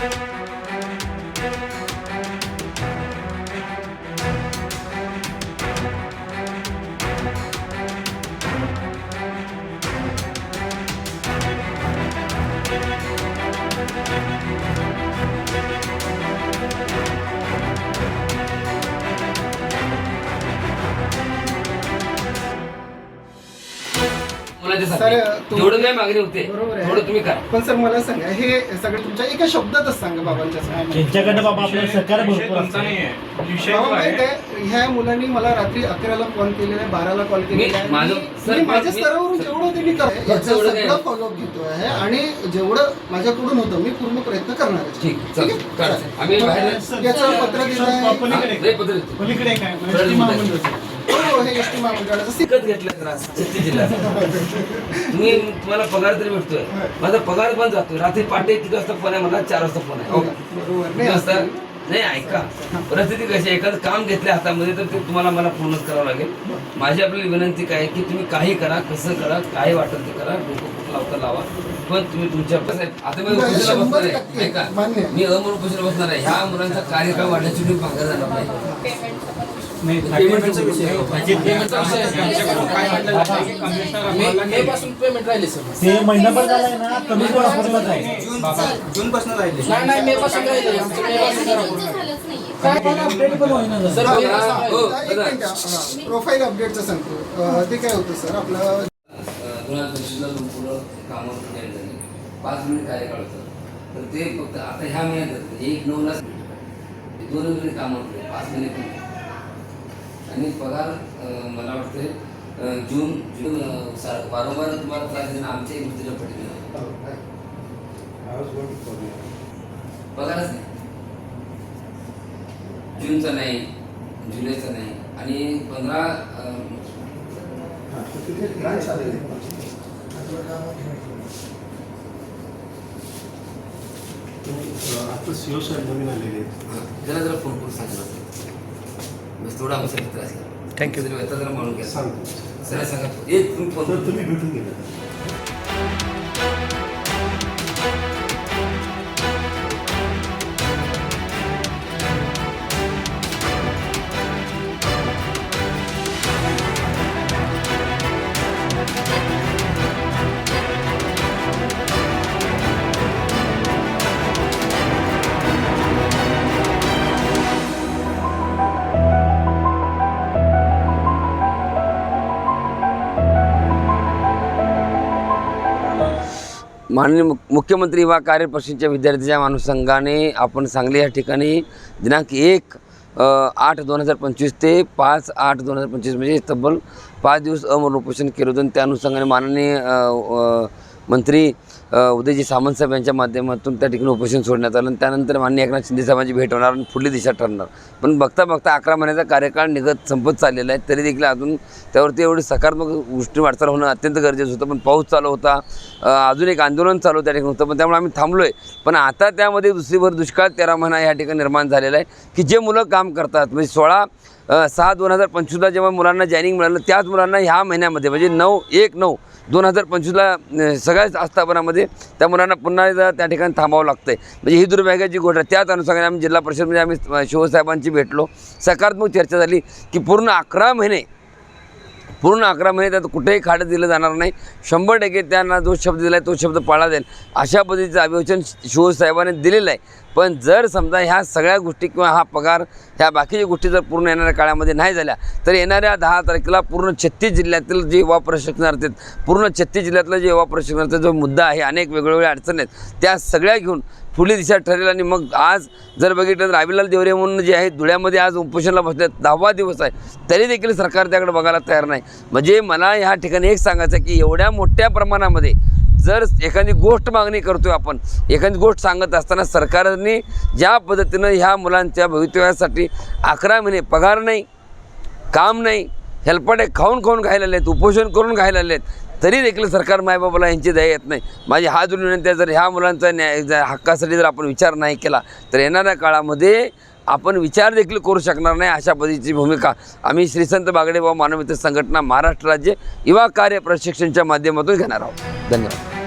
Thank sir, जेवढं काय मागणी होते बरोबर आहे. थोडं तुम्ही करा पण सर मला सांगा हे सगळं तुमच्या एका शब्दातच सांगा बाबांच्या समोर. त्यांच्याकडनं बाबा आपल्याला सहकार्य विषय भरपूर तुमचा असतं नाहीये विषय बाबा जो आहे माहीत आहे ह्या मुलांनी मला रात्री अकराला कॉल केलेला आहे बाराला कॉल केलेला आहे माझं- मी- सर, मी माझ्या मी- स्तरावरून सर, जेवढं याचा एवढं काय- सगळं फॉलोअप घेतो आहे आणि जेवढं माझ्याकडून होतं मी पूर्ण प्रयत्न करणार आहे ठीक चल करा. आम्ही बाहेर याचं पत्र दिलं आहे. हा, पलीकडे लय पत्र देतो. पलीकडे काय सरळ एसटी महामंडळ. घेतलं त्रास छत्तीस जिल्ह्यात तुम्ही तुम्हाला पगार तरी भेटतोय. माझा पगार पण जातोय. रात्री पाटे किती वाजता फोन आहे मला चार वाजता फोन आहे. हो. नाही वाजता? असं- नाही ऐका. परिस्थिती कशी एखादं काम घेतलं हातामध्ये तर ते तुम्हाला मला पूर्णच करावं लागेल. माझी आपली विनंती काय आहे की तुम्ही काही करा कसं करा काय वाटेल ते करा. डोकं लावता लावा. पण तुम्ही तुमच्या आता मी उपोषणाला बसणार आहे. ऐका. मी अमर उपोषणाला बसणार आहे. ह्या मुलांचा कार्यक्रम वाढण्याची तुम्ही मागे जाणार नाही. नाही, पेमेंटचा विषय आहे. म्हणजे पासून पेमेंट राहिले सर. ते महिनाभर झालाय ना कमी वापरलाच आहे. बाबा जून पासून राहिले. नाही नाही मे पासून राहिले. आमचं मे मे. प्रोफाईल अपडेटचं सांगतो. अं, ते काय होतं सर? आपलं दोन हजार पंचवीसला झाली पाच मिनिट कार्यकाळ होतं तर ते फक्त आता ह्या महिन्यात एक नऊला दोन मिनिट कामं होते पाच महिने. आणि पगार मला वाटते जून जून वारंवार तुम्हाला त्रास देणं आमच्याही गोष्टीला पडली पगारच नाही. जूनचा नाही जुलैचा नाही आणि पंधरा आता सीओ साहेब नवीन आलेले आहेत. जरा जरा फोन करून सांगितलं बस थोडा आमचा त्रास घ्या थँक्यू जरी आता जरा म्हणून घ्या. सांगतो. सर सांगा. एक तुम्ही तुम्ही भेटून गेला माननीय मुख- मुख्यमंत्री युवा कार्य विद्यार्थीच्या अनुषंगाने आपण सांगली या ठिकाणी दिनांक एक आठ दोन हजार पंचवीस ते पाच आठ दोन हजार पंचवीस म्हणजे तब्बल पाच दिवस अमरण उपोषण केलं होतं. आणि त्या अनुषंगाने माननीय मंत्री उदयजी सामंतसाहेब यांच्या माध्यमातून त्या ठिकाणी उपोषण सोडण्यात आलं आणि त्यानंतर मान्य एकनाथ शिंदे साहेबांची भेट होणार आणि पुढली दिशा ठरणार. पण बघता बघता अकरा महिन्याचा कार्यकाळ निघत संपत चाललेला आहे. तरी देखील अजून त्यावरती एवढी सकारात्मक गोष्टी वाटचाल होणं अत्यंत गरजेचं होतं. पण पाऊस चालू होता. अजून एक आंदोलन चालू त्या ठिकाणी होतं. पण त्यामुळे आम्ही थांबलो आहे पण आता त्यामध्ये दुसरीभर दुष्काळ तेरा महिना या ठिकाणी निर्माण झालेला आहे की जे मुलं काम करतात. म्हणजे सोळा सहा दोन हजार पंचवीसला जेव्हा मुलांना जॉईनिंग मिळालं त्याच मुलांना ह्या महिन्यामध्ये म्हणजे नऊ एक नऊ दोन हजार पंचवीसला सगळ्याच आस्थापनामध्ये त्या मुलांना पुन्हा एकदा त्या ठिकाणी थांबावं लागतं आहे म्हणजे ही दुर्भाग्याची गोष्ट आहे. त्याच अनुषंगाने आम्ही जिल्हा परिषदमध्ये आम्ही शिवसाहेबांची भेटलो. सकारात्मक चर्चा झाली की पूर्ण अकरा महिने पूर्ण अकरा महिने त्यात कुठेही खाडं दिलं जाणार नाही. शंभर टक्के त्यांना जो शब्द दिला आहे तो शब्द पाळला जाईल. अशा पद्धतीचं अभिवचन शिवसाहेबांनी दिलेलं आहे. पण जर समजा ह्या सगळ्या गोष्टी किंवा हा पगार ह्या बाकीच्या गोष्टी जर पूर्ण येणाऱ्या काळामध्ये नाही झाल्या तर येणाऱ्या दहा तारखेला पूर्ण छत्तीस जिल्ह्यातील जे युवा प्रशिक्षणार्थी आहेत पूर्ण छत्तीस जिल्ह्यातलं जे युवा प्रशिक्षणार्थी जो मुद्दा आहे अनेक वेगवेगळ्या अडचणी आहेत त्या सगळ्या घेऊन पुढली दिशा ठरेल आणि मग आज जर बघितलं तर रावीलाल देवरे म्हणून जे आहेत धुळ्यामध्ये आज उपोषणाला बसले दहावा दिवस आहे तरी देखील सरकार त्याकडे बघायला तयार नाही. म्हणजे मला ह्या ठिकाणी एक सांगायचं आहे की एवढ्या मोठ्या प्रमाणामध्ये जर एखादी गोष्ट मागणी करतोय आपण एखादी गोष्ट सांगत असताना सरकारने ज्या पद्धतीनं ह्या मुलांच्या भवितव्यासाठी अकरा महिने पगार नाही काम नाही हेल्पडे खाऊन खाऊन घायला आहेत उपोषण करून घायला आहेत तरी देखील सरकार मायबाबाला यांची दया येत नाही. माझी हा जोडून विनंती आहे जर ह्या मुलांचा न्याय हक्कासाठी जर आपण विचार नाही केला तर येणाऱ्या काळामध्ये आपण विचार देखील करू शकणार नाही अशा पद्धतीची भूमिका आम्ही श्रीसंत बागडे व मानवित संघटना महाराष्ट्र राज्य युवा कार्य प्रशिक्षणच्या माध्यमातून घेणार आहोत. धन्यवाद.